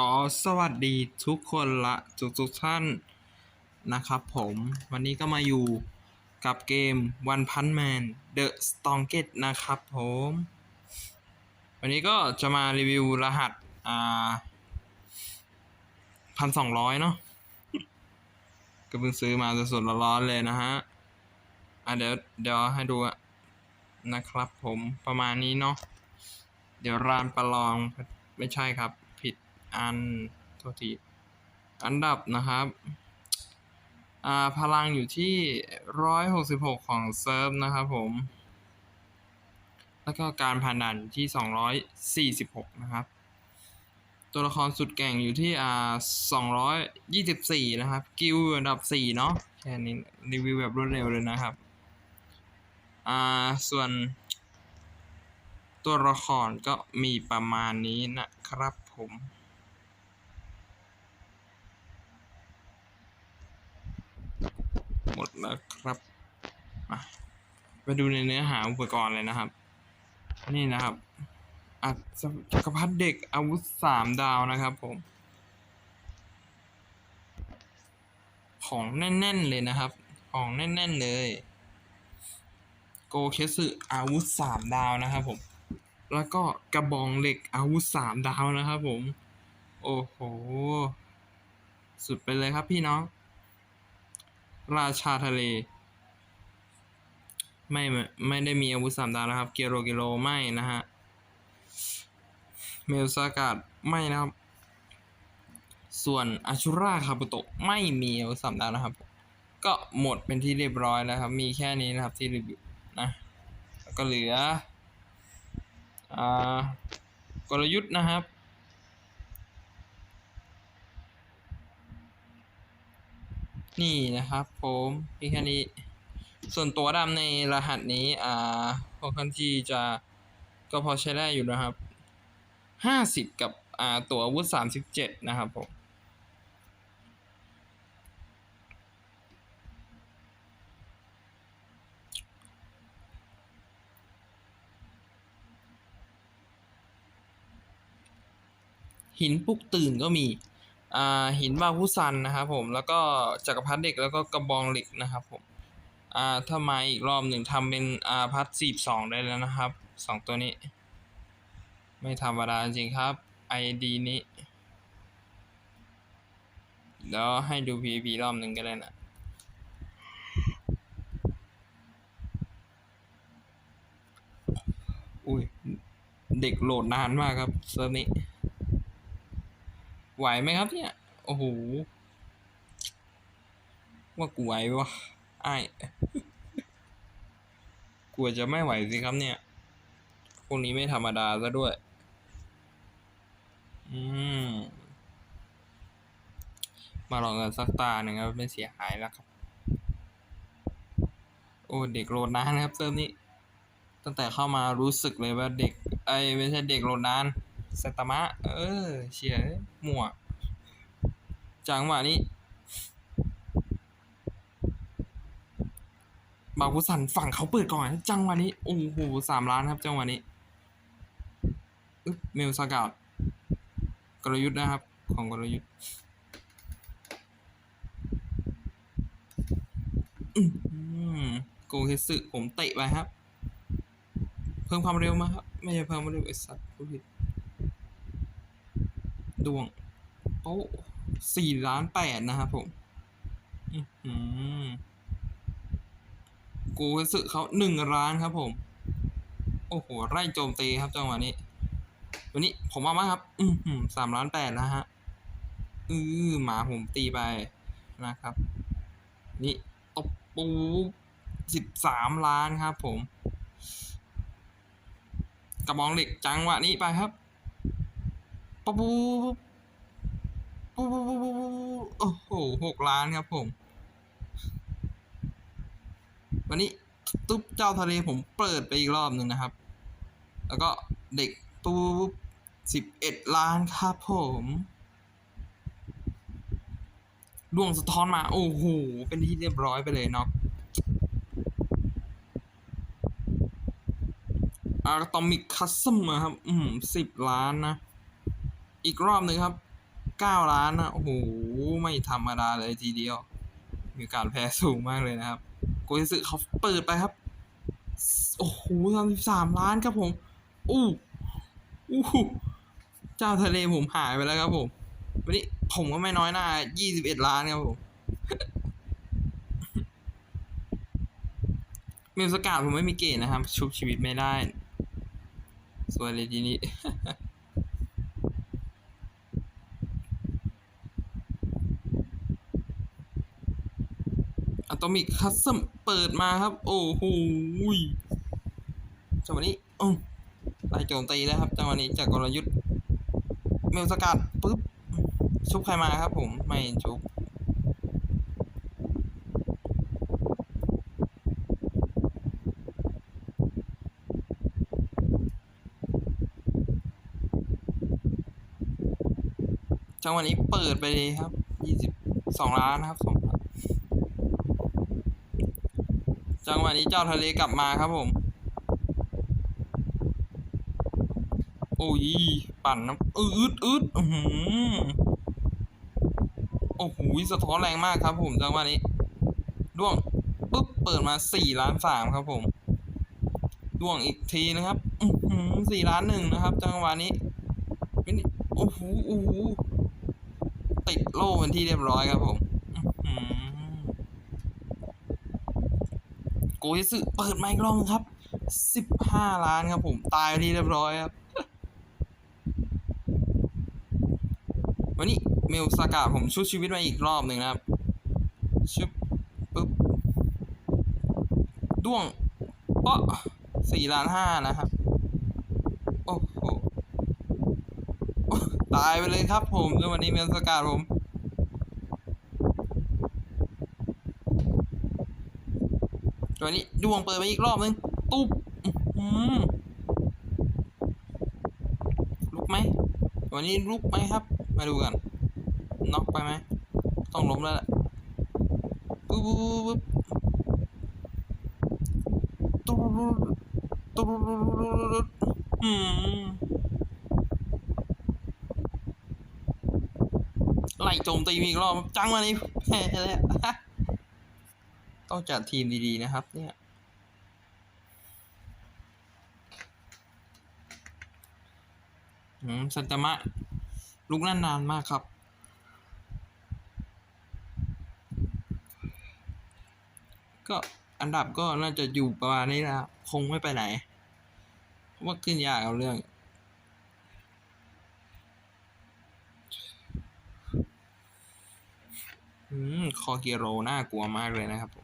ก็สวัสดีทุกคนละทุกทุกๆท่านนะครับผมวันนี้ก็มาอยู่กับเกม One Punch Man The Strongest นะครับผม วันนี้ก็จะมารีวิวรหัสอ่าพันสองร้อยเนาะก็เพิ่งซื้อมาสดๆร้อนๆเลยนะฮะ อะเดี๋ยวเดี๋ยวให้ดูอะนะครับผมประมาณนี้เนาะเดี๋ยวรานประลองไม่ใช่ครับ อันโทษทีอันดับนะครับพลังอยู่ที่ร้อยหกสิบหกของเซิร์ฟนะครับผม แล้วก็การผ่านด่านที่สองร้อยสี่สิบหกนะครับ ตัวละครสุดเก่งอยู่ที่อ่าสองร้อยยี่สิบสี่นะครับ กิลอันดับสี่เนาะแค่นี้รีวิวแบบรวดเร็วเลยนะครับ อ่า ส่วน ตัวละครก็มีประมาณนี้นะครับผม หมดแล้วครับมาไปดูในเนื้อหาอุปกรณ์เลยนะครับ นี่นะครับอัดจักรพรรดิเด็กอาวุธสามดาวนะครับผม ของแน่นๆเลยนะครับ ของแน่นๆเลย โกเคสึอาวุธสามดาวนะครับผม แล้วก็กระบองเหล็กอาวุธสามดาวนะครับผม โอ้โห สุดไปเลยครับพี่น้อง ราชาทะเล ไม่ไม่ได้มีอาวุธสามดาวนะครับ เกโรเกโรไม่นะฮะ เมลซากาดไม่นะครับ ส่วนอาชูราคาบุโตะไม่มีอาวุธสามดาวนะครับ ก็หมดเป็นที่เรียบร้อยแล้วครับ มีแค่นี้นะครับที่รีวิวนะก็เหลือ อ่ากลยุทธ์นะครับ นี่นะครับผมมีแค่นี้ ส่วนตัวดำในรหัสนี้อ่าค่อนข้างที่จะก็พอใช้ได้อยู่นะครับห้าสิบกับอ่าตัวอาวุธสามสิบเจ็ดนะครับผมหินปลุกตื่นก็มี หินบาคุซันนะครับผมแล้วก็จักรพรรดิเด็กแล้วก็กระบองเหล็กนะครับผมอ่าถ้ามาอีกรอบหนึ่งทำเป็นอ่าพัดสีบสองได้แล้วนะครับสองตัวนี้ ไม่ธรรมดาจริงครับ ID นี้ แล้วให้ดู PVP รอบหนึ่งก็ได้นะอุ้ย เด็กโหลดนานมากครับเซิร์ฟนี้ ไหวไหมครับเนี่ย โอ้โห ว่ากูไหววะไอ้กลัวจะไม่ไหวสิครับเนี่ยพวกนี้ไม่ธรรมดาซะด้วย อืม มาลองกันสักตาหนึ่งครับไม่เสียหายแล้วครับ โอ้เด็กโหลดนานนะครับเซิร์ฟนี้ ตั้งแต่เข้ามารู้สึกเลยว่าเด็ก ไอ้ไม่ใช่เด็กโหลดนาน ไซตมะ เออเชียร์มั่วจังหวะนี้ บาคุสันฝั่งเขาเปิดก่อน จังหวะนี้ โอ้โหสามล้านครับ จังหวะนี้เมลสกาวกลยุทธ์นะครับ ของกลยุทธ์อื้อหือโกเฮสึผมเตะไปครับ เพิ่มความเร็วมาครับ ไม่ใช่เพิ่มความเร็วไอ้สัตว์ผู้ผิด ดวงโอ้สี่ล้านแปดนะครับผมอือหือโกเฮสึเขาหนึ่งล้านครับผม โอ้โหไล่โจมตีครับจังหวะนี้ วันนี้ผมเอามาครับ อือหือสามล้านแปดนะฮะ อือหมาผมตีไปนะครับ นี่ตบปูสิบสามล้านครับผม กระบองเหล็กจังหวะนี้ไปครับ ปุ๊บปุ๊บปุ๊บปุ๊บปุ๊บปุ๊บโอ้โหหกล้านครับผม วันนี้ตุ๊บเจ้าทะเลผมเปิดไปอีกรอบหนึ่งนะครับ แล้วก็เด็กปุ๊บสิบเอ็ดล้านครับผมดวงสะท้อนมา โอ้โห เป็นที่เรียบร้อยไปเลยเนาะอะตอมิกคัสซัมครับ อืมสิบล้านนะ อีกรอบหนึ่งครับเก้าล้านนะโอ้โหไม่ธรรมดาเลยทีเดียว มีการแพ้สูงมากเลยนะครับโกยสึเขาเปิดไปครับ โอ้โหสามสิบสามล้านครับผมอู้อู้เจ้าทะเลผมหายไปแล้วครับผมวันนี้ผมก็ไม่น้อยหน้ายี่สิบเอ็ดล้านครับผมมิวสกาดผมไม่มีเกณฑ์นะครับ ชุบชีวิตไม่ได้ สวยเลยทีนี้ ตอมิกคัสซัมเปิดมาครับ โอ้โหจังหวะนี้อืมไล่โจมตีแล้วครับจังหวะนี้จากกลยุทธ์เมลสกัดปุ๊บชุบใครมาครับ ผมไม่ชุบจังหวะนี้เปิดไปเลยครับยี่สิบสองล้านนะครับสองล้าน จังหวะนี้เจ้าทะเลกลับมาครับผม โอ้ยปั่นน้ำอืดอืดอือหือโอ้โหสะท้อนแรงมากครับผมจังหวะนี้ด้วงปุ๊บเปิดมาสี่ล้านสามครับผมด้วงอีกทีนะครับอือหือสี่ล้านหนึ่งนะครับ จังหวะนี้โอ้โหโอ้โหติดโล่เป็นที่เรียบร้อยครับผม อือหือโกยสึเปิดไมค์กล้องครับสิบห้าล้านครับผมตายไปที่เรียบร้อยครับ วันนี้เมลสากาผมชุบชีวิตมาอีกรอบหนึ่งนะครับชึบปึ๊บด้วงเปาะสี่ล้านห้านะครับ โอ้โหตายไปเลยครับผมในวันนี้เมลสากาผม ตัวนี้ดวงเปิดไปอีกรอบนึง ตุ๊บอื้อหือลุกไหมตัวนี้ลุกไหมครับ มาดูกัน น็อกไปไหม ต้องล้มแล้วแหละปุ๊บปุ๊บปุ๊บตุ๊บตุ๊บตุ๊บอืมไล่โจมตีมีอีกรอบ จังมานี่แพ้แล้ว ต้องจัดทีมดีๆนะครับ เนี่ย อืมสันตมะลุกนั่นนานมากครับ ก็อันดับก็น่าจะอยู่ประมาณนี้นะครับคงไม่ไปไหนเพราะว่าขึ้นยากเอาเรื่องอืมคอเกียโรน่ากลัวมากเลยนะครับผม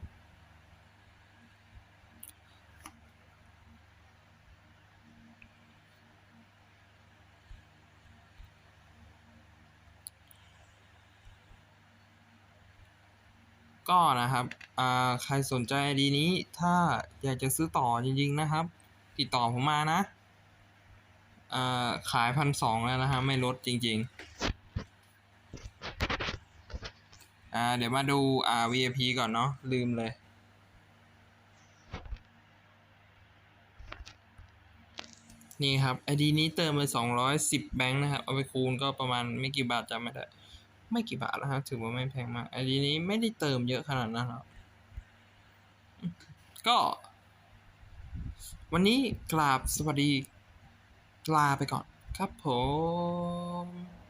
ก็นะครับอ่าใครสนใจไอดีนี้ถ้าอยากจะซื้อต่อจริง ๆ นะครับ ติดต่อผมมานะอ่าขายพันสองแล้วนะฮะไม่ลดจริง ๆ อ่า เดี๋ยวมาดูอ่า VIP ก่อนเนาะลืมเลยนี่ครับไอดีนี้เติมไปสองร้อยสิบแบงค์นะครับ เอาไปคูณก็ประมาณไม่กี่บาทจำไม่ได้ ไม่กี่บาทนะครับถือว่าไม่แพงมากไอดีนี้ไม่ได้เติมเยอะขนาดนั้นหรอกก็ วันนี้กราบสวัสดี ลาไปก่อนครับผม